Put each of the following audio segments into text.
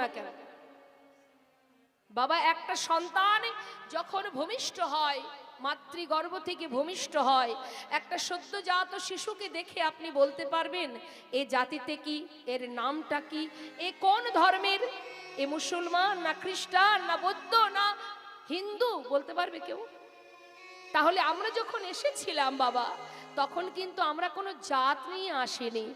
না কেন? বাবা, একটা সন্তান যখন ভূমিষ্ঠ হয়, মাতৃগর্ভ থেকে ভূমিষ্ঠ হয়, একটা সদ্যজাত শিশুকে দেখে আপনি বলতে পারবেন, এ জাতিতে কি? এর নামটা কি? এ কোন ধর্মের? এ মুসলমান না খ্রিস্টান না বৌদ্ধ না হিন্দু? বলতে পারবে কেউ? তাহলে আমরা যখন এসেছিলাম বাবা, তখন কিন্তু আমরা কোনো জাত নিয়ে আসিনি।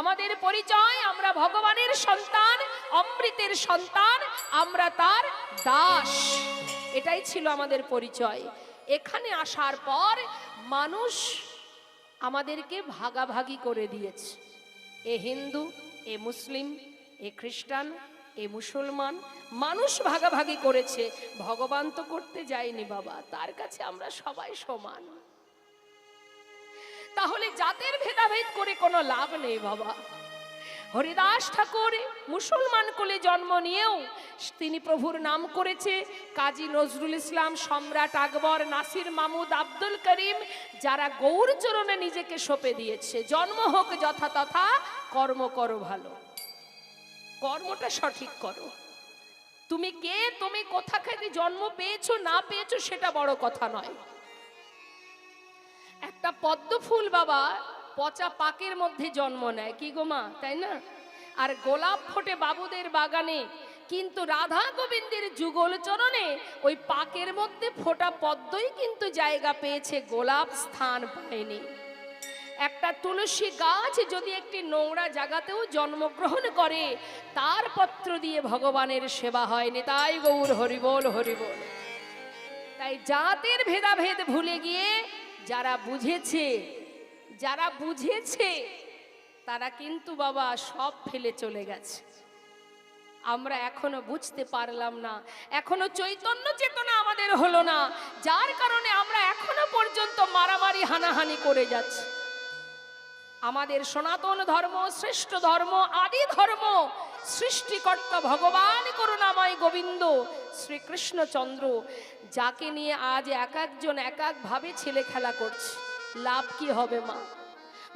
আমাদের পরিচয় আমরা ভগবানের সন্তান অমৃতের সন্তান, আমরা তার দাস। এটাই ছিল আমাদের পরিচয়। এখানে আসার পর মানুষ আমাদেরকে ভাগাভাগি করে দিয়েছে। এ হিন্দু, এ মুসলিম, এ খ্রিস্টান, এ মুসলমান, মানুষ ভাগাভাগি করেছে। ভগবান তো করতে যায়নি বাবা, তার কাছে আমরা সবাই সমান। তাহলে জাতের ভেদাভেদ করে কোনো লাভ নেই বাবা। হরিদাস ঠাকুর মুসলমান কোলে জন্ম নিয়েও তিনি প্রভুর নাম করেছে। কাজী নজরুল ইসলাম, সম্রাট আকবর, নাসির মামুদ, আব্দুল করিম, যারা গৌর চরণে নিজেকে সঁপে দিয়েছে। জন্ম হোক যথাতথা কর্ম করো ভালো। কর্মটা সঠিক করো। তুমি কে, তুমি কোথা থেকে জন্ম পেয়েছ, না পেয়েছ, সেটা বড় কথা নয়। একটা পদ্ম ফুল বাবা পচা পাকের মধ্যে জন্ম নেয়। কি গো মা? তাই না? আর গোলাপ ফোটে বাবুদের বাগানে, কিন্তু রাধা গোবিন্দের যুগল চরণে ওই পাকের মধ্যে ফোটা পদ্মই কিন্তু জায়গা পেয়েছে, গোলাপ স্থান পায়নি। একটা তুলসী গাছ যদি একটি নোংরা জায়গাতেও জন্মগ্রহণ করে, তার পত্র দিয়ে ভগবানের সেবা হয়নি। তাই গৌর হরিবোল হরিবল তাই জাতের ভেদাভেদ ভুলে গিয়ে যারা বুঝেছে যারা বুঝেছে, তারা কিন্তু বাবা সব ফেলে চলে গেছে। আমরা এখনও বুঝতে পারলাম না, এখনও চৈতন্য চেতনা আমাদের হলো না, যার কারণে আমরা এখনও পর্যন্ত মারামারি, হানাহানি করে যাচ্ছি। আমাদের সনাতন ধর্ম, শ্রেষ্ঠ ধর্ম, আদি ধর্ম, সৃষ্টিকর্তা ভগবান করুণাময় গোবিন্দ, শ্রীকৃষ্ণচন্দ্র, যাকে নিয়ে আজ এক একজন এক একভাবে ছেলে খেলা করছে। লাভ কি হবে, মা?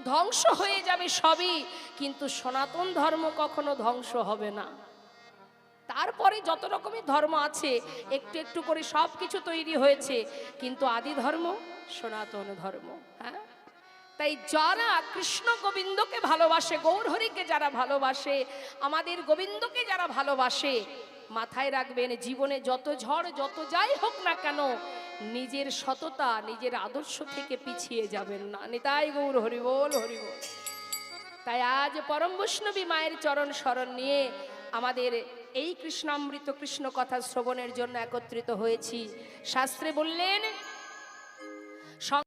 ধ্বংস হয়ে যাবে সবই, কিন্তু সনাতন ধর্ম কখনো ধ্বংস হবে না। তারপরে যত রকমের ধর্ম আছে, একটু একটু করে সব কিছু তৈরি হয়েছে, কিন্তু আদি ধর্ম, সনাতন ধর্ম হ্যাঁ? তাই যারা কৃষ্ণ গোবিন্দকে ভালোবাসে, গৌরহরিকে যারা ভালোবাসে, আমাদের গোবিন্দকে যারা ভালোবাসে, মাথায় রাখবেন, জীবনে যত ঝড়, যত যাই হোক না কেন নিজের সততা, নিজের আদর্শ থেকে পিছিয়ে যাবেন না। নিতাই গৌর হরিবোল হরিবোল তাই আজ পরম বৈষ্ণবী মায়ের চরণ স্মরণ নিয়ে আমাদের এই কৃষ্ণামৃত কৃষ্ণ কথা শ্রবণের জন্য একত্রিত হয়েছি। শাস্ত্রে বললেন